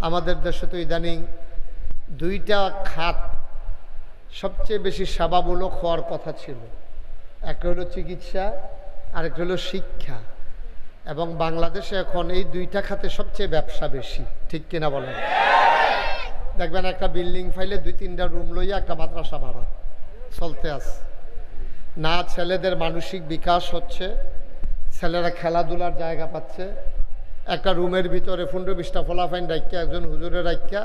আমাদের দেশে তো ইদানিং দুইটা খাত সবচেয়ে বেশি সেবামূলক হওয়ার কথা ছিল। একটা হলো চিকিৎসা, আরেকটা হলো শিক্ষা। এবং বাংলাদেশে এখন এই দুইটা খাতে সবচেয়ে ব্যবসা বেশি। ঠিক কিনা বলেন? দেখবেন একটা বিল্ডিং ফাইলে দুই তিনটা রুম লইয়া একটা মাদ্রাসা ভাড়া চলতে আছে। না ছেলেদের মানসিক বিকাশ হচ্ছে, ছেলেরা খেলাধুলার জায়গা পাচ্ছে একটা রুমের ভিতরে পনেরো বিশটা ফলাফাইন রাখিয়া একজন হুজুরের রাখিয়া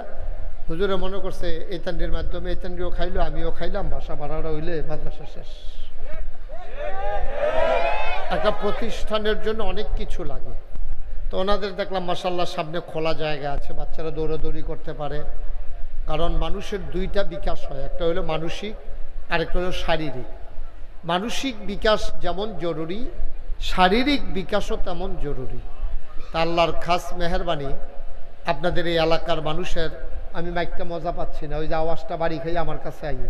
হুজুরে মনে করছে, এই তান্ডির মাধ্যমে এই তান্ডিও খাইলো, আমিও খাইলাম, বাসা ভাড়াটা হইলে মাদ্রাসা শেষ। একটা প্রতিষ্ঠানের জন্য অনেক কিছু লাগে। তো ওনাদের দেখলাম মাসাল্লাহ সামনে খোলা জায়গা আছে, বাচ্চারা দৌড়াদৌড়ি করতে পারে। কারণ মানুষের দুইটা বিকাশ হয়, একটা হলো মানসিক, আরেকটা হলো শারীরিক। মানসিক বিকাশ যেমন জরুরি, শারীরিক বিকাশও তেমন জরুরি। তা আল্লাহর খাস মেহরবানি, আপনাদের এই এলাকার মানুষের, আমি মাইকটা মজা পাচ্ছি না, ওই যে আওয়াজটা বাড়ি খাই আমার কাছে আইয়ে।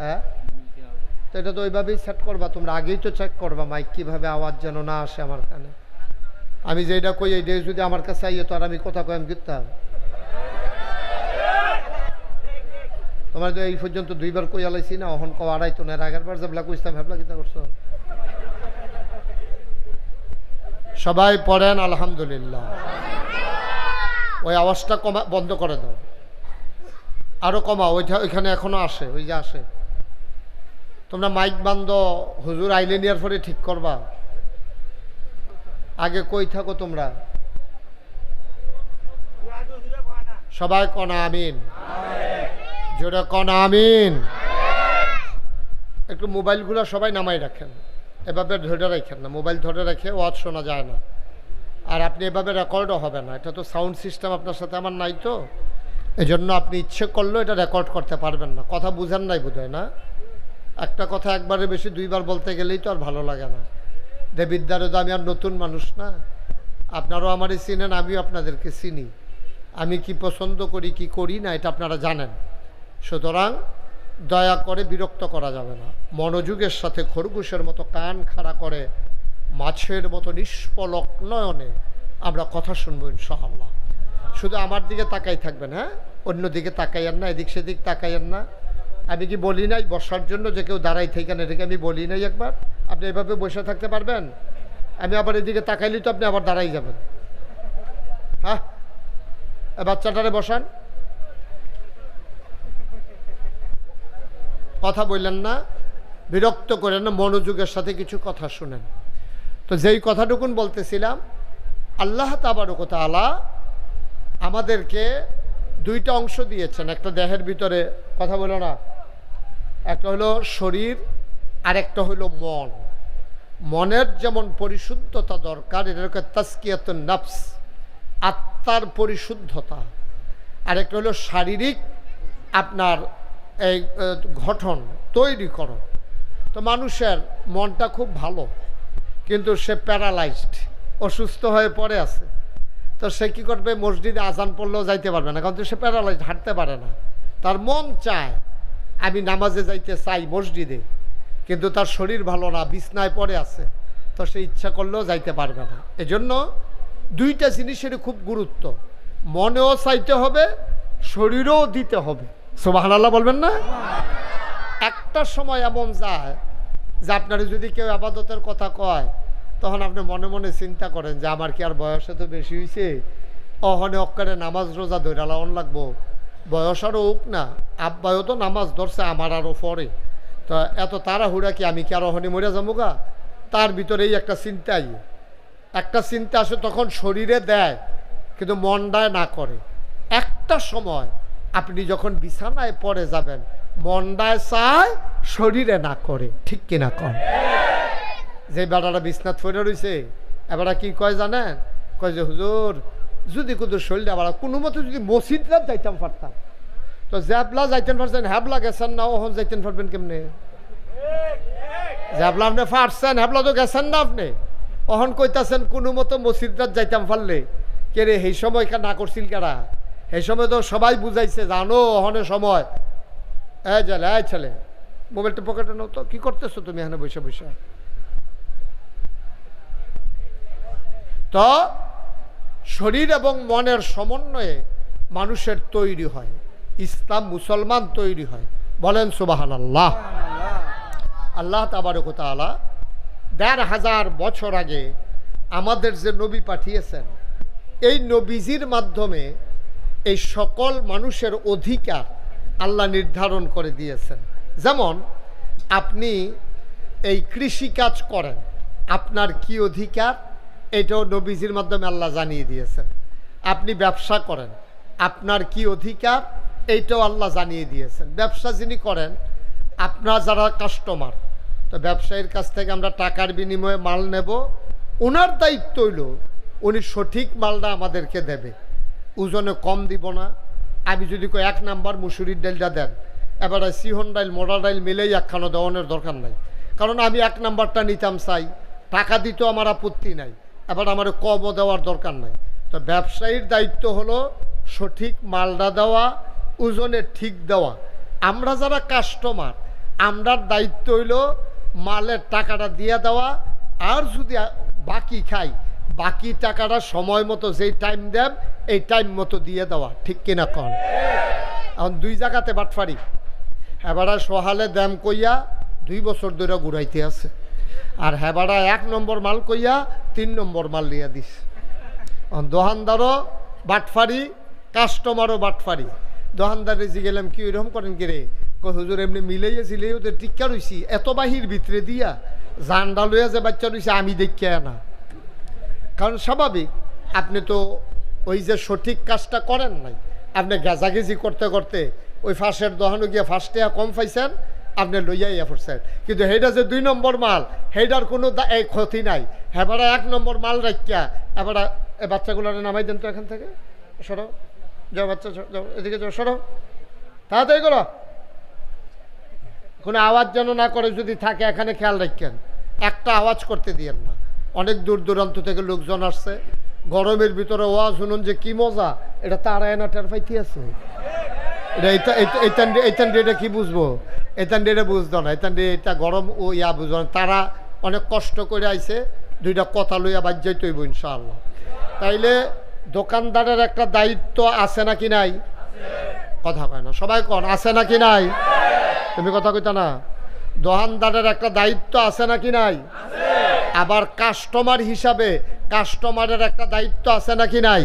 হ্যাঁ? তো এটা তো ওইভাবেই সেট করবা, তোমরা আগেই তো চেক করবা মাইক, কীভাবে আওয়াজ যেন না আসে আমার কানে। আমি যেটা কই এই ডে যদি আমার কাছে আইয়ে, তো আর আমি কথা কয় আমি কিতাম তোমার তো এই পর্যন্ত দুইবার কই আলাইছি না, অহন কও আড়াই তো না আগের বার যাবলা কইতাম ভাবলা কিতা করছ? সবাই পড়েন, আলহামদুলিল্লাহ। ওই আওয়াজটা কমা, বন্ধ করে দাও। আরও কমা ওইটা ওইখানে এখনও আসে, ওই যে আসে। তোমরা মাইক বান্ধ, হুজুর আইলে নিয়ার পরে ঠিক করবা। আগে কই থাকো তোমরা? সবাই কনা আমিন। জোরে কনা আমিন। একটু মোবাইলগুলো সবাই নামাই রাখেন। এভাবে ধরে রাখেন না, মোবাইল ধরে রেখে, ওয়াজ শোনা যায় না। আর আপনি এভাবে রেকর্ডও হবে না, এটা তো সাউন্ড সিস্টেম আপনার সাথে আমার নাই তো। এই জন্য আপনি ইচ্ছে করলেও এটা রেকর্ড করতে পারবেন না। কথা বুঝেন নাই বোধ না? একটা কথা একবারে বেশি দুইবার বলতে গেলেই তো আর ভালো লাগে না। দেবিদ্যারে তো আমি আর নতুন মানুষ না। আপনারাও আমারই চিনেন, আমিও আপনাদেরকে চিনি। আমি কি পছন্দ করি, কি করি না, এটা আপনারা জানেন। সুতরাং দয়া করে বিরক্ত করা যাবে না। মনোযোগের সাথে খরগোশের মতো কান খাড়া করে মাছের মতো নিষ্পলক নয়নে আমরা কথা শুনব ইনশাআল্লাহ। শুধু আমার দিকে তাকাই থাকবেন হ্যাঁ? অন্য দিকে তাকাইয়েন না, এদিক সেদিক তাকাইয়েন না। আমি কি বলি নাই? বসার জন্য যে কেউ দাঁড়াই থাকেন এটাকে আমি বলি নাই একবার। আপনি এভাবে বসে থাকতে পারবেন? আমি আবার এদিকে তাকাইলি তো আপনি আবার দাঁড়াই যাবেন। হ্যাঁ? বাচ্চাটারে বসান। কথা বললেন না, বিরক্ত করেন না, মনোযোগের সাথে কিছু কথা শুনেন। তো যেই কথাটুকুন বলতেছিলাম, আল্লাহ তাবারকতা আলা আমাদেরকে দুইটা অংশ দিয়েছেন। একটা দেহের ভিতরে কথা বলো না, একটা হলো শরীর আর একটা হলো মন। মনের যেমন পরিশুদ্ধতা দরকার এটাকে তাস্কিয়াত নাফস, আত্মার পরিশুদ্ধতা। আর একটা হলো শারীরিক, আপনার এই আহ, তৈরি করো তো মানুষের মনটা খুব ভালো কিন্তু সে প্যারালাইজড অসুস্থ হয়ে পড়ে আছে। তো সে কী করবে? মসজিদে আজান পড়লেও যাইতে পারবে না কারণ সে প্যারালাইজড হাঁটতে পারে না। তার মন চায় আমি নামাজে যাইতে চাই মসজিদে কিন্তু তার শরীর ভালো না বিছনায় পড়ে আছে তো সে ইচ্ছা করলেও যাইতে পারবে না। এজন্য দুইটা জিনিসের খুব গুরুত্ব মনেও চাইতে হবে শরীরও দিতে হবে। সোবাহ বলবেন না? একটা সময় এমন যায় যে আপনার যদি কেউ আবাদতের কথা কয়, তখন আপনি মনে মনে চিন্তা করেন যে আমার কি আর বয়সে তো বেশি হয়েছে অহনে অক্কারে নামাজ রোজা ধৈরালাওন লাগবো। বয়স আরও উক না, আব্বায়ও তো নামাজ ধরছে, আমার আরও পরে। তো এত তাড়াহুড়া কি আমি কি আর অহনে মরে যাব গা? তার ভিতরেই একটা চিন্তাই। একটা চিন্তা আসে তখন শরীরে দেয়, কিন্তু মনটায় না করে। একটা সময় আপনি যখন বিছানায় পড়ে যাবেন মনটায় চায় শরীরে না করে। ঠিক কিনা কন? যে বেড়াটা বিছনাথ ফেরে রয়েছে এবার কি কয় জানেন? কয় যে, হুজুর, যদি কুদুর শরীরটা আবার কোনো মতো যদি মসজিদটা যাইতাম পারতাম। তো জ্যাবলা যাইতেন পারছেন হ্যাবলা গেছেন না, ওহন যাইতেন পারবেন কেমনে? জ্যাবলা আপনি পারছেন হ্যাবলা তো গেছেন না আপনি? অহন কইতাছেন, কোনো মতো মসজিদটা যাইতাম পারলে? কে রে, সেই সময় কা না করছিল কারা সেই সময় তো সবাই বুঝাইছে, জানো অহনে সময়। এ ছেলে এ ছেলে, মোবাইলটা পকেটে নাও তো, কি করতেছো তুমি এখানে বসে বসে? তো শরীর এবং মনের সমন্বয়ে মানুষের তৈরি হয়, ইসলাম মুসলমান তৈরি হয়। বলেন সুবাহান আল্লাহ আল্লাহ তাবারকতালা দেড় হাজার বছর আগে আমাদের যে নবী পাঠিয়েছেন, এই নবীজির মাধ্যমে এই সকল মানুষের অধিকার আল্লাহ নির্ধারণ করে দিয়েছেন। যেমন, আপনি এই কৃষিকাজ করেন, আপনার কি অধিকার? এটাও নবীজির মাধ্যমে আল্লাহ জানিয়ে দিয়েছেন। আপনি ব্যবসা করেন, আপনার কি অধিকার? এইটাও আল্লাহ জানিয়ে দিয়েছেন। ব্যবসা যিনি করেন, আপনার যারা কাস্টমার তো ব্যবসায়ীর কাছ থেকে আমরা টাকার বিনিময়ে মাল নেব। ওনার দায়িত্ব হইল, উনি সঠিক মালটা আমাদেরকে দেবে। ওজনে কম দিব না। আমি যদি কই এক নাম্বার মুসুরির ডালটা দেন, এবারে সিহন ডাইল মোড়া ডাইল মিলেই একখানো দেওয়ানোর দরকার নাই। কারণ আমি এক নাম্বারটা নিতাম চাই, টাকা দিতেও আমার আপত্তি নাই, এবার আমার কমও দেওয়ার দরকার নাই। তো ব্যবসায়ীর দায়িত্ব হলো সঠিক মালটা দেওয়া, ওজনে ঠিক দেওয়া। আমরা যারা কাস্টমার আমরার দায়িত্ব হইল মালের টাকাটা দিয়ে দেওয়া, আর যদি বাকি খাই বাকি টাকাটা সময় মতো যেই টাইম দেন, এই টাইম মতো দিয়ে দেওয়া। ঠিক কিনা কন? এখন দুই জায়গাতে বাটফারি। হেবাড়া সহালে দাম কইয়া দুই বছর ধরে ঘুরাইতে আছে। আর হেবাড়া এক নম্বর মাল কইয়া তিন নম্বর মাল লিয়া দিস। এখন দোকানদারও বাটফারি, কাস্টমারও বাটফারি। দোকানদারে জি গেলাম কি ওইরকম করেন কি রে? হুজুর, এমনি মিলাইয়াছিলে ওদের টিক্কা রইছি। এত বাহির ভিতরে দিয়া, জানডা লইয়া যে বাচ্চা রইছে, আমি দেখিয়া না কারণ স্বাভাবিক, আপনি তো ওই যে সঠিক কাজটা করেন নাই। আপনি গেজাগেজি করতে করতে ওই ফাঁসের দোকানে গিয়ে ফার্স্টে কম পাইছেন, আপনি লইয়াইয়া পড়ছেন কিন্তু সেইটা যে দুই নম্বর মাল সেইটার কোনো এই ক্ষতি নাই। হেবারা এক নম্বর মাল রাখিয়া এবারা বাচ্চাগুলোর নামাই দেন তো এখান থেকে। সরো, যাও বাচ্চা, যাও এদিকে যাও, সরো। তাড়াতাড়ি করো। কোনো আওয়াজ যেন না করে যদি থাকে, এখানে খেয়াল রাখেন একটা আওয়াজ করতে দিয়েন না। অনেক দূর দূরান্ত থেকে লোকজন আসছে। গরমের ভিতরে ওয়া শুনুন যে কি মজা, এটা তারা এনা টের পাইতে আছে। এটা এটা কি বুঝব? এতান এটা বুঝতো না এতান এটা গরম ও ইয়া বুঝব না। তারা অনেক কষ্ট করে আইছে, দুইটা কথা লইয়া বাদ যাইতে হইব ইনশাআল্লাহ। তাইলে দোকানদারের একটা দায়িত্ব আছে নাকি নাই? কথা কয় না, সবাই কন, আছে নাকি নাই? তুমি কথা কইতা না? দোকানদারের একটা দায়িত্ব আছে নাকি নাই? আবার কাস্টমার হিসাবে কাস্টমারের একটা দায়িত্ব আছে নাকি নাই?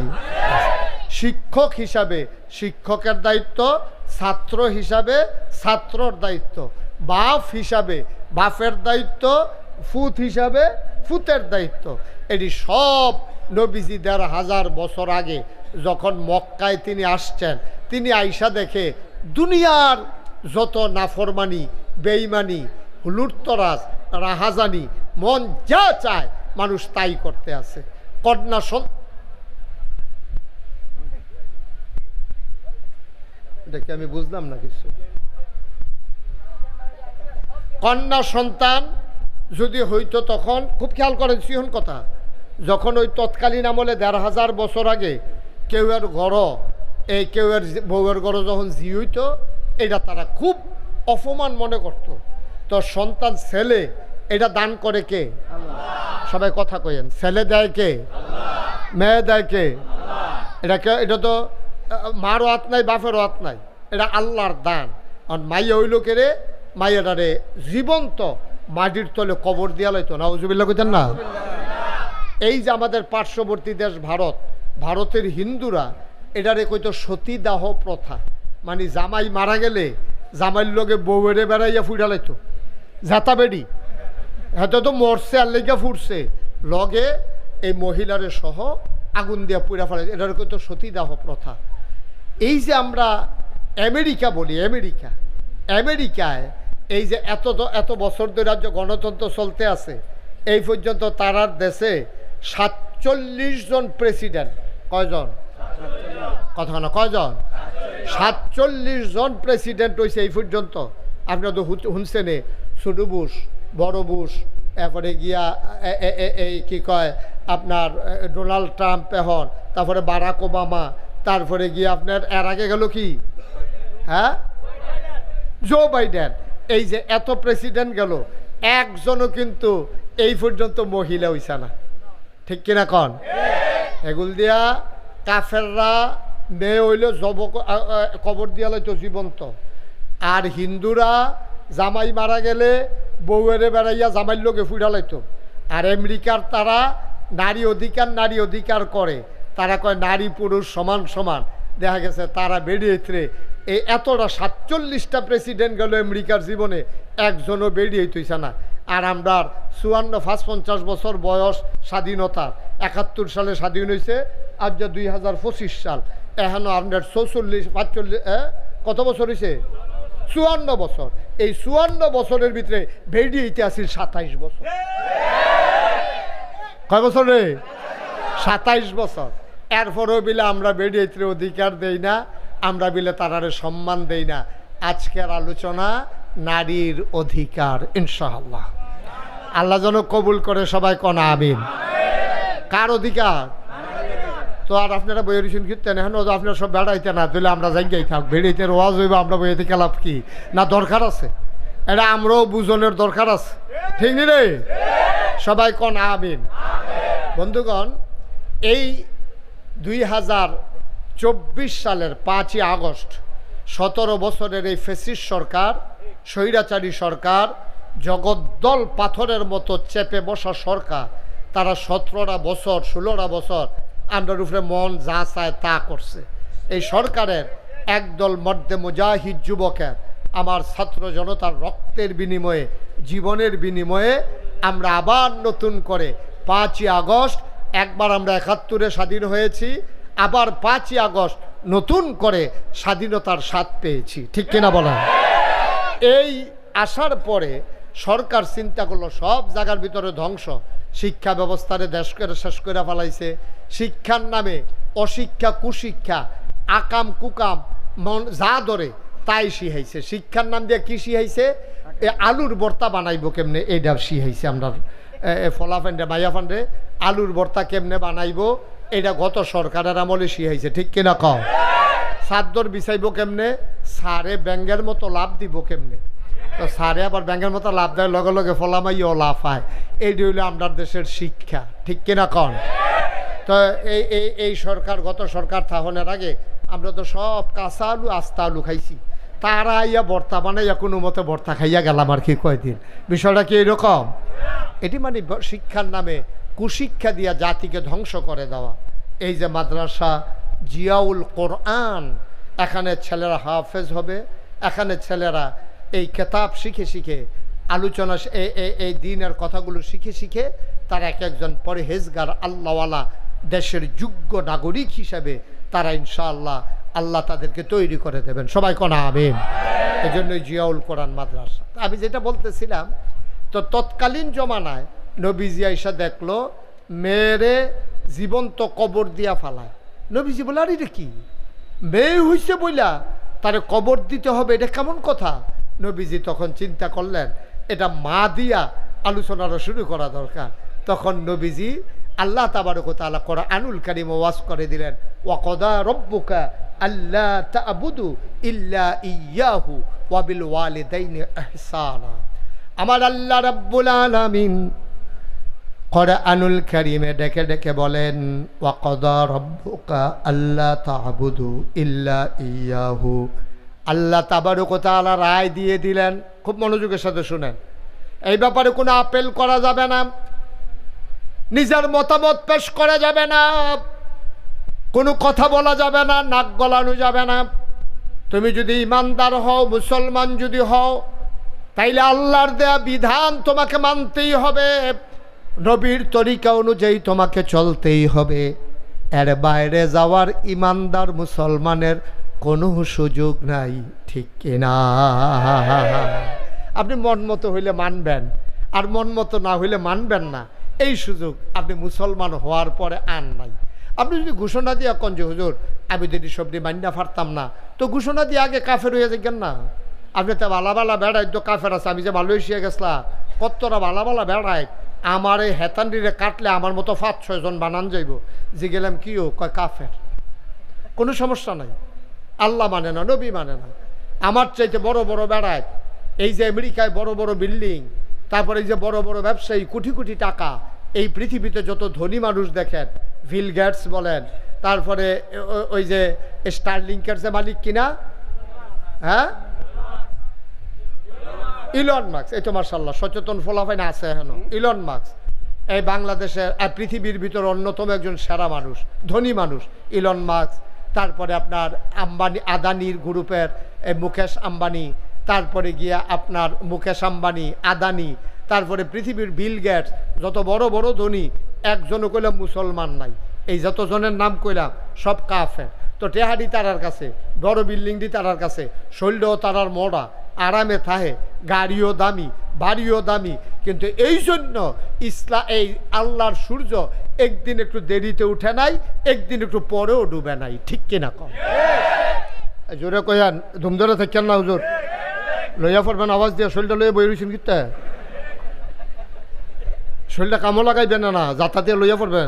শিক্ষক হিসাবে, শিক্ষকের দায়িত্ব, ছাত্র হিসাবে, ছাত্রর দায়িত্ব। বাপ হিসাবে, বাপের দায়িত্ব, ফুত হিসাবে, ফুতের দায়িত্ব। এটি সব নবীজি দেড় হাজার বছর আগে যখন মক্কায় তিনি আসছেন, তিনি আইসা দেখে দুনিয়ার যত নাফরমানি বেইমানি লুটতরাজ, রাহাজানি, মন যা চায় মানুষ তাই করতে আছে। কন্যা সন আমি বুঝলাম না কিছু? কন্যা সন্তান যদি হইতো তখন খুব খেয়াল করেন সিহন কথা, যখন ওই তৎকালীন আমলে দেড় হাজার বছর আগে কেউ এর ঘর এই কেউ এর বউয়ের ঘর যখন জি হইতো এটা তারা খুব অপমান মনে করত। তো সন্তান ছেলে, এটা দান করে কে? সবাই কথা কইেন ছেলে দেয় কে? মেয়ে দেয় কে? এটা কে? এটা তো মারও হাত নাই, বাপেরও হাত নাই। এটা আল্লাহর দান। আর মাইয়া হইল কেরে মাইয়াটারে জীবন্ত মাটির তলে কবর দিয়া লইতো। না উজুবিল্লা কইতেন না? এই যে আমাদের পার্শ্ববর্তী দেশ ভারত, ভারতের হিন্দুরা, এটারে কইতো সতীদাহ প্রথা। মানে জামাই মারা গেলে জামাইয়ের লগে বউয়েরে বেড়াইয়া ফুটা লাইতো। জাতা বেডি। হয়তো তো মরছে আর লেগে ফুটছে লগে এই মহিলারে সহ আগুন দিয়া পুড়া ফেলে এটার কইতো সতীদাহ প্রথা। এই যে আমরা আমেরিকা বলি, আমেরিকা। আমেরিকায় এই যে এত এত বছর ধরে যে গণতন্ত্র চলতে আছে, এই পর্যন্ত তারার দেশে সাতচল্লিশ জন প্রেসিডেন্ট। কয়জন? কথা না কয়জন? সাতচল্লিশ জন প্রেসিডেন্ট হয়েছে এই পর্যন্ত। আপনারা তো শুনছেনে ছোটো বুশ বড় বুশ এরপরে গিয়া এই কি কয়, আপনার ডোনাল্ড ট্রাম্প এখন, তারপরে বারাক ওবামা, তারপরে গিয়ে আপনার, এর আগে গেল কি? হ্যাঁ? জো বাইডেন এই যে এত প্রেসিডেন্ট গেল, একজনও কিন্তু এই পর্যন্ত মহিলা হইছে না। ঠিক কিনা কন? এগুল দিয়া কাফেররা মেয়ে হইলে জব কবর দিয়া লইতো জীবন্ত। আর হিন্দুরা জামাই মারা গেলে বউয়েরে বেড়াইয়া জামাইর লোকে ফুড়া আর আমেরিকার তারা নারী অধিকার নারী অধিকার করে। তারা কয় নারী, পুরুষ, সমান সমান। দেখা গেছে তারা বেরিয়েছে এই এতটা সাতচল্লিশটা প্রেসিডেন্ট গেল আমেরিকার জীবনে, একজনও বেরিয়ে তুইছে না। আর আমরা চুয়ান্ন পাঁচ পঞ্চাশ বছর বয়স স্বাধীনতার। একাত্তর সালে স্বাধীন হয়েছে আর যে দুই হাজার পঁচিশ সাল। এখনও আপনার চৌচল্লিশ, পাঁচচল্লিশ কত বছর হয়েছে চুয়ান্ন বছর। এই চুয়ান্ন বছরের ভিতরে বেরিয়ে ইতিহাসের সাতাইশ বছর। কয় বছর রে? সাতাইশ বছর। এরপরেও বিলে আমরা বেরিয়েতে অধিকার দেই না, আমরা বিলে তারারে সম্মান দেই না। আজকের আলোচনা নারীর অধিকার, ইনশাআল্লাহ। আল্লাহ যেন কবুল করে সবাই কনা, আমিন। কার অধিকার? তো আর আপনারা বইয়ের রিসুন কীর্তেন এখন আপনারা সব বেড়াইতে না, তাহলে আমরা জায়গায় থাক, বেড়াইতে রোয়াজ হইব, আমরা বইয়ে থেকে লাভ কি? না দরকার আছে? এটা আমরাও বুঝনের দরকার আছে। ঠিক নি রে? সবাই কন আমিন। বন্ধুগণ, এই দুই হাজার চব্বিশ সালের পাঁচই আগস্ট, সতেরো বছরের এই ফেসিস সরকার, স্বৈরাচারী সরকার, জগদ্দল পাথরের মতো চেপে বসা সরকার তারা সতেরোটা বছর, ষোলোটা বছর আমরার উপরে মন যা চায় তা করছে। এই সরকারের একদল মধ্যে মুজাহিদ যুবকের, আমার ছাত্র জনতার রক্তের বিনিময়ে, জীবনের বিনিময়ে আমরা আবার নতুন করে পাঁচই আগস্ট, একবার আমরা একাত্তরে স্বাধীন হয়েছি, আবার পাঁচই আগস্ট নতুন করে স্বাধীনতার স্বাদ পেয়েছি। ঠিক কিনা বলা এই আসার পরে সরকার চিন্তা করল, সব জায়গার ভিতরে ধ্বংস। শিক্ষা ব্যবস্থারে দেশ করে শেষ করে ফেলাইছে। শিক্ষার নামে অশিক্ষা, কুশিক্ষা, আকাম, কুকাম, মন, যা ধরে, তাই শিহাইছে শিক্ষার নাম দিয়ে কি শিহাইছে আলুর ভর্তা বানাইব কেমনে? এইটা শিহাইছে আমরা ফলা ফান্ডে, মাইয়া ফান্ডে। আলুর ভর্তা কেমনে বানাইব? এটা গত সরকারের আমলে শিহাইছে ঠিক কিনা কম সাদ্দর বিছাইব কেমনে? সারে ব্যাঙ্গের মতো লাভ দিব কেমনে? তো সারে আবার ব্যাঙ্গের মতো লাভ দেয়, লগে লগে ফলামাইও লাভ হয়। এইটি হইল আমরা দেশের শিক্ষা, ঠিক কিনা কন? তো এই এই এই সরকার, গত সরকার থাহনের আগে আমরা তো সব কাঁচা আলু, আস্তা আলু খাইছি। তারা আইয়া ভর্তা বানাইয়া কোনো মতে ভর্তা খাইয়া গেলাম আর কি কয়দিন। বিষয়টা কি এরকম এটি মানে শিক্ষার নামে কুশিক্ষা দিয়া জাতিকে ধ্বংস করে দেওয়া। এই যে মাদ্রাসা, জিয়াউল কোরআন, এখানে ছেলেরা হাফেজ হবে, এখানে ছেলেরা এই কেতাব শিখে শিখে, আলোচনা এই দিনের কথাগুলো শিখে শিখে তারা এক একজন পরহেজগার, আল্লাহওয়ালা, দেশের যোগ্য নাগরিক হিসাবে তারা ইনশাআল্লাহ আল্লাহ তাদেরকে তৈরি করে দেবেন। সবাই কোনা আমিন? এই জন্যই জিয়াউল কোরআন মাদ্রাসা। আমি যেটা বলতেছিলাম, তো তৎকালীন জমানায় নবীজি আইসা দেখল মেয়েরে জীবন্ত কবর দিয়া ফালায়। নবীজি বলে, আর এটা কি? মেয়ে হইছে বইলা, তারে কবর দিতে হবে, এটা কেমন কথা? নবীজি তখন চিন্তা করলেন, এটা মা দিয়া আলোচনারও শুরু করা দরকার। তখন নবীজি আল্লাহ তাবারক তাআলা করা আনুল কারিম ওয়াজ করে দিলেন, ওয়াকদা রব্বুকা আল্লাহ তাবুদু ইল্লা ইয়াহু ওয়াবিল ওয়ালিদাইনি ইহসানা। আমার আল্লাহ রাব্বুল আলামিন কোরআনুল কারিমে ডেকে ডেকে বলেন, ওয়াকদা রব্বুকা আল্লাহ তাবুদু ইল্লা ইয়াহু আল্লাহ তাবারক তাআলা রায় দিয়ে দিলেন। খুব মনোযোগের সাথে শুনেন। এই ব্যাপারে কোনো আপেল করা যাবে না। নিজের মতামত পেশ করা যাবে না। কোনো কথা বলা যাবে না, নাক গলানো যাবে না। তুমি যদি ইমানদার হও, মুসলমান যদি হও, তাইলে আল্লাহর দেয়া বিধান তোমাকে মানতেই হবে। নবীর তরিকা অনুযায়ী তোমাকে চলতেই হবে। এর বাইরে যাওয়ার ইমানদার মুসলমানের কোনো সুযোগ নাই, ঠিক কিনা? আপনি মন মতো হইলে মানবেন, আর মন মতো না হইলে মানবেন না। এই সুযোগ আপনি মুসলমান হওয়ার পরে আন নাই। আপনি যদি ঘোষণা দিয়ে কন যে, হুজুর, আমি যদি সবজি মান্যা ফারতাম না, তো ঘোষণা দিয়ে আগে কাফের হয়ে যাবেন না। আপনি তো বালা বালা বেড়ায় তো কাফের আছে, আমি যে মালয়েশিয়া গেছিলাম কতটা বালা বালা বেড়ায়, আমার এই হেতান্ডিরে কাটলে আমার মতো পাঁচ ছয়জন বানান যাইব। যে গেলাম কি ও? কয় কাফের। কোনো সমস্যা নাই। আল্লাহ মানে না, নবী মানে না। আমার চাইতে বড় বড় বেড়ায়, এই যে আমেরিকায় বড় বড় বিল্ডিং, তারপরে এই যে বড় বড় ব্যবসায়ী, কোটি কোটি টাকা, এই পৃথিবীতে যত ধনী মানুষ দেখেন ভিল গেটস বলেন, তারপরে ওই যে স্টারলিংকের যে মালিক কিনা? হ্যাঁ? ইলন মার্কস এই তো মার্শাল্লাহ সচেতন ফলাফাইন আছে এখন। ইলন মার্কস এই বাংলাদেশের, আর পৃথিবীর ভিতর অন্যতম একজন সেরা মানুষ, ধনী মানুষ, ইলন মার্কস তারপরে আপনার আম্বানি, আদানির গ্রুপের মুকেশ আম্বানি, তারপরে গিয়া আপনার মুকেশ আম্বানি, আদানি, তারপরে পৃথিবীর বিল গেটস, যত বড় বড় ধনী, একজনও কইলাম মুসলমান নাই। এই যতজনের নাম কইলাম, সব কাফের। তো টেহাডি তারার কাছে, বড় বিল্ডিংটি তারার কাছে, শৈলও তারার মোড়া আরামে থাহে গাড়িও দামি, বাড়িও দামি। কিন্তু এই জন্য ইসলা, এই আল্লাহর সূর্য একদিন একটু দেরিতে উঠে নাই, একদিন একটু পরেও ডুবে নাই। ঠিক কিনা কম? জোরে কয়ান ধুমধরে থাকেন না হুজুর? লইয়া পড়বেন, আওয়াজ দিয়ে শরীরটা লইয়া বই রয়েছেন কিতা শরীরটা কামও লাগাইবেন না না যাতা দিয়ে লইয়া পড়বেন।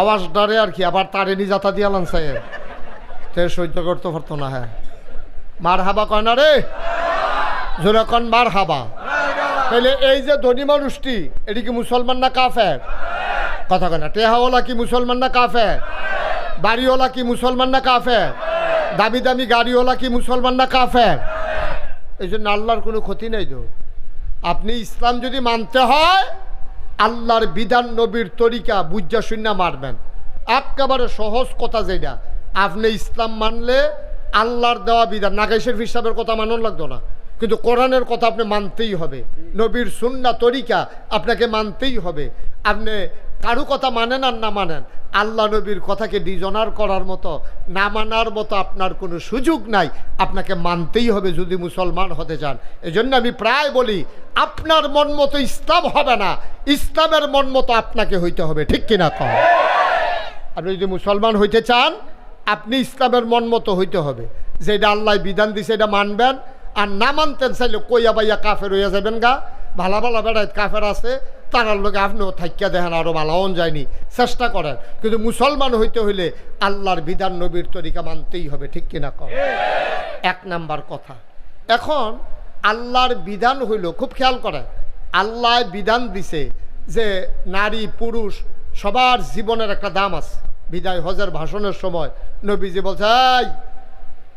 আওয়াজ ডারে আর কি, আবার তারেনি যাতা দিয়ে লানসাই তে সহ্য করতে পারতো না হ্যাঁ। মার হাবা কয় না রে? জোরে কন মার হাবা তাহলে এই যে ধনী মানুষটি, এটি কি মুসলমান না কাফের? কথা কয় না, টেহাওয়ালা কি মুসলমান না কাফের? বাড়িওয়ালা কি মুসলমান না কাফের? দামি দামি গাড়িওয়ালা কি মুসলমান না কাফের? এই জন্য আল্লাহর কোনো ক্ষতি নেই তো। আপনি ইসলাম যদি মানতে হয়, আল্লাহর বিধান নবীর তরিকা বুঝা শূন্য মারবেন। একেবারে সহজ কথা যেটা। আপনি ইসলাম মানলে আল্লাহর দেওয়া বিধান। নাগাইশের হিসাবের কথা মানন লাগতো না। কিন্তু কোরআনের কথা আপনি মানতেই হবে। নবীর সুন্না, তরিকা আপনাকে মানতেই হবে। আপনি কারু কথা মানেন আর না মানেন, আল্লাহ নবীর কথাকে ডিজনার করার মতো, না মানার মতো আপনার কোনো সুযোগ নাই। আপনাকে মানতেই হবে যদি মুসলমান হতে চান। এই জন্য আমি প্রায় বলি, আপনার মন মতো ইসলাম হবে না। ইসলামের মন মতো আপনাকে হইতে হবে। ঠিক কিনা কম? আপনি যদি মুসলমান হইতে চান আপনি ইসলামের মন মতো হইতে হবে। যেটা আল্লাহ বিধান দিছে, এটা মানবেন। আর না মানতেন চাইলে কইয়া বাইয়া কাফের হইয়া যাবেন গা। ভালা ভালা বেড়ায় কাফের আছে, তারার লোকে আপনিও থাকিয়া দেখেন আরও ভালাও যায়নি। চেষ্টা করেন। কিন্তু মুসলমান হইতে হইলে আল্লাহর বিধান নবীর তরিকা মানতেই হবে, ঠিক কিনা কম এক নাম্বার কথা। এখন আল্লাহর বিধান হইল, খুব খেয়াল করেন, আল্লাহ বিধান দিছে যে নারী, পুরুষ সবার জীবনের একটা দাম আছে। বিদায় হজের ভাষণের সময় নবীজি বলছে "এই,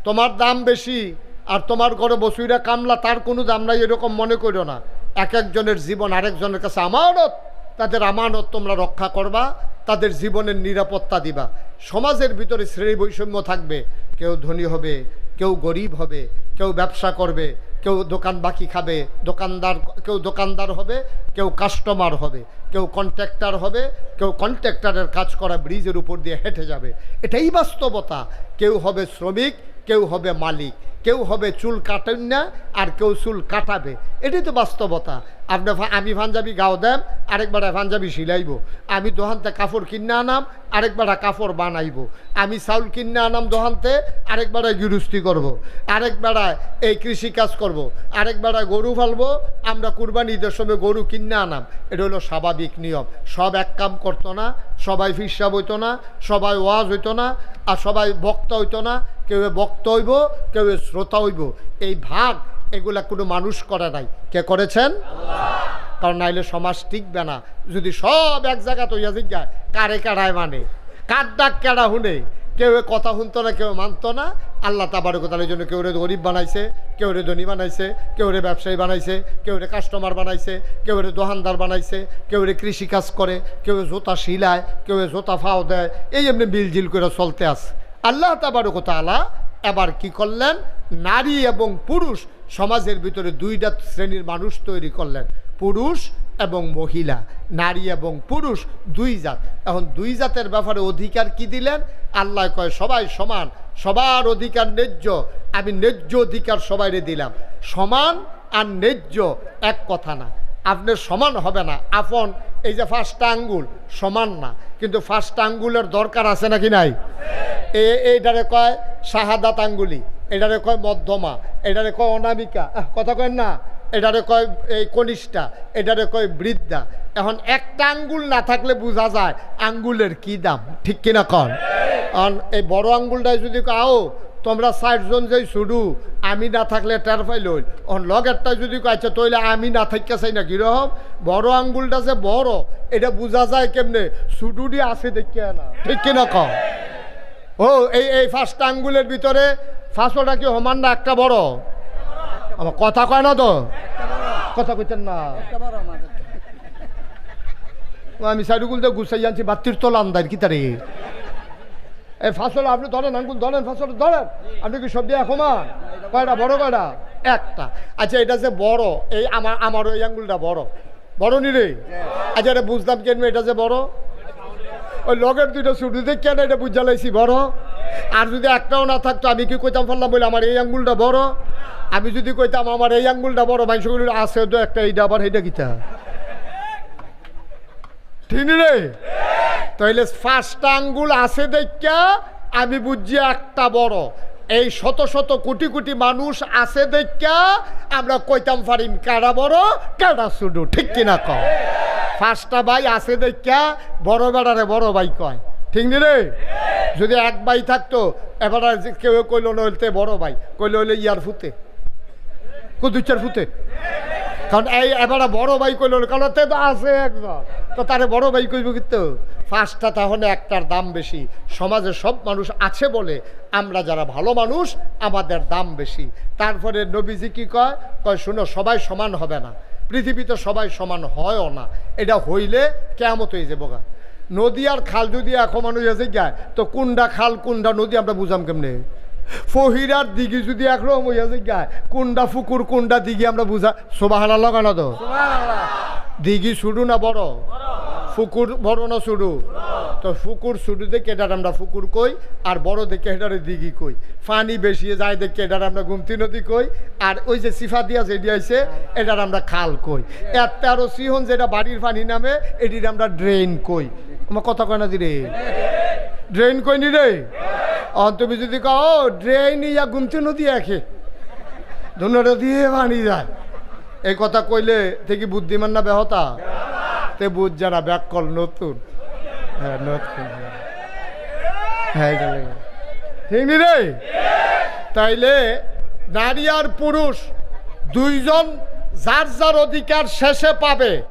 তোমার দাম বেশি আর তোমার ঘরে বসুইরা কামলা তার কোনো দাম নাই এরকম মনে করো না। এক একজনের জীবন আরেকজনের কাছে আমানত। তাদের আমানত তোমরা রক্ষা করবা তাদের জীবনের নিরাপত্তা দিবা। সমাজের ভিতরে শ্রেণি বৈষম্য থাকবে কেউ ধনী হবে কেউ গরিব হবে কেউ ব্যবসা করবে কেউ দোকান বাকি খাবে, দোকানদার, কেউ দোকানদার হবে, কেউ কাস্টমার হবে, কেউ কন্ট্রাক্টর হবে, কেউ কন্ট্রাক্টরের কাজ করা ব্রিজের উপর দিয়ে হেঁটে যাবে। এটাই বাস্তবতা। কেউ হবে শ্রমিক কেউ হবে মালিক, কেউ হবে চুল কাটেন না আর কেউ চুল কাটাবে। এটাই তো বাস্তবতা। আপনি ভা- আমি পাঞ্জাবি গাও দেন আরেকবার পাঞ্জাবি সিলাইব। আমি দোহানতে কাপড় কিনে আনাম, আরেকবার কাপড় বানাইব। আমি চাউল কিনে আনাম দোহানতে, আরেকবার গৃহস্থী করব। আরেকবার এই কৃষি কাজ করব। আরেকবার গরু ফালবো আমরা কুরবানি ঈদের সময় গরু কিনে আনাম। এটা হলো স্বাভাবিক নিয়ম। সব এক কাম করতো না সবাই ফিরসাব হইতো না সবাই ওয়াজ হইতো না আর সবাই বক্তা হইতো না কেউ বক্তা হইব কেউ শ্রোতা হইব। এই ভাগ এগুলা কোনো মানুষ করে নাই। কে করেছেন? কারণ নাইলে সমাজ টিকবে না। যদি সব এক জায়গা তৈরি যায় কারে কারায় মানে? কার ডাক কেডা শুনে? কেউ কথা শুনতো না, কেউ মানতো না। আল্লাহ তাবার কোথার জন্য কেউ রে গরিব বানাইছে, কেউ রে ধনী বানাইছে, কেউ রে ব্যবসায়ী বানাইছে, কেউ রে কাস্টমার বানাইছে, কেউ রে দোকানদার বানাইছে, কেউ রে কৃষি কাজ করে, কেউ জোতা শিলায় কেউ জোতা ফাও দেয়, এই এমনি মিলজিল করে চলতে আছে। আল্লাহ তাবার কথা আলা এবার কি করলেন? নারী এবং পুরুষ সমাজের ভিতরে দুইটা শ্রেণির মানুষ তৈরি করলেন। পুরুষ এবং মহিলা, নারী এবং পুরুষ দুই জাত। এখন দুই জাতের ব্যাপারে অধিকার কি দিলেন? আল্লাহ কয়, সবাই সমান, সবার অধিকার ন্যায্য, আমি ন্যায্য অধিকার সবাইরে দিলাম। সমান আর ন্যায্য এক কথা না। আপনি সমান হবে না। আপন, এই যে ফার্স্টটা আঙ্গুল, সমান না। কিন্তু ফার্স্ট আঙ্গুলের দরকার আছে নাকি নাই? এ এইটারে কয় শাহাদাত আঙ্গুলি এটারে কয় মধ্যমা এটারে কয় অনামিকা। কথা কয় না? এটারে কয় এই কনিষ্ঠা, এটারে কয় বৃদ্ধা। এখন একটা আঙ্গুল না থাকলে বোঝা যায় আঙ্গুলের কি দাম, ঠিক কিনা কন? কারণ এই বড় আঙ্গুলটায় যদি আও, তোমরা ষাটজন যেই শুরু আমি না থাকলে টের পাইল অন লগেরটা যদি কয়েছে তৈলে আমি না থাকতে চাই না কীরকম? বড় আঙ্গুলটা যে বড়, এটা বোঝা যায় কেমনে? সুডুডি আছে দেখে না, ঠিক কিনা কম ও, এই এই ফার্স্ট আঙ্গুলের ভিতরে ফার্স্টটা কি সমান না একটা বড়? আমার কথা কয় না তো? কথা কইতেন না। আমি সাইডুগুল দিয়ে গুছাই জানছি বাত্তির তোলা আন্দার কি তারে? এই ফাসল, আপনি ধরেন, আঙ্গুল ধরেন, ফাসল, ধরেন। আপনি কি সবজি সমান কয়টা, বড় কয়টা? একটা। আচ্ছা এটা যে বড়, এই আমার আমার ওই আঙ্গুলটা বড়। বড় নি রে? আচ্ছা এটা বুঝলাম কেন এটা যে বড়? ওই লগের দুইটা ছুটি দেখে কেন এটা বুঝা লাইছি, বড়? আর যদি একটাও না থাকতো, আমি কি কইতাম ফেললাম বলে, আমার এই আঙ্গুলটা বড়? আমি যদি কইতাম, আমার এই আঙ্গুলটা বড় মানুষগুলো আছে তো একটা, এইটা আবার এইটা কিতা? ঠিক রে? তাইলে পাঁচটা আঙ্গুল আছে দেখা আমি বুঝছি একটা বড়। এই শত শত কোটি কোটি মানুষ আছে দেখা আমরা কইতাম পারিম কারা বড়, কারা শুধু ঠিক কিনা কম পাঁচটা ভাই আছে দেখা বড় বেড়ারে বড় ভাই কয়। ঠিক নি রে? যদি এক ভাই থাকতো এবার কেউ কইল নইলতে বড় ভাই, কইল হইলে ইয়ার ফুতে কদু চার ফুতে। কারণ এই এবার বড় ভাই কইল কারণ তে তো আছে একজন। তো তারে বড় ভাই কইব কিন্তু ফার্স্টটা তাহলে একটার দাম বেশি। সমাজে সব মানুষ আছে বলে আমরা যারা ভালো মানুষ, আমাদের দাম বেশি। তারপরে নবীজি কি কয়? কয়, শুনো, সবাই সমান হবে না। পৃথিবীতে সবাই সমান হয়ও না। এটা হইলে কেমত হয়ে যাব গা। নদী আর খাল যদি এখন মানুষ এসে যায় তো কোনটা খাল কোনটা নদী আমরা বুঝাম কেমনে? ফহিরার দিঘি যদি একরকম হইয়া যায় কোনটা ফুকুর কোনটা দিঘি আমরা বুঝা সোবাহানা লাগানো তো? দিঘি শুরু না বড়? ফুকুর বড় না শুরু তো ফুকুর শুরু দেখে এটার আমরা ফুকুর কই আর বড় দেখে এটারে দিঘি কই। পানি বেশি যায় দেখে এটার আমরা গুমতি নদী কই আর ওই যে সিফা দিয়া যেটি আছে এটার আমরা খাল কই। এর তেরো সিহন যেটা বাড়ির পানি নামে এটির আমরা ড্রেন কই। আমার কথা কয় না দিরে ড্রেন কই নি রে? অন তুমি যদি কও ড্রেন ইয়া গুমতি নদী একে। দুনোটা দিয়ে পানি যায়। এই কথা কইলে থেকে বুদ্ধিমান না বেহতা তে বুঝ যারা ব্যাকল নতুন। হ্যাঁ নতুন। হ্যাঁ। ঠিক নি রে? তাইলে নারী আর পুরুষ দুইজন যার যার অধিকার শেষে পাবে।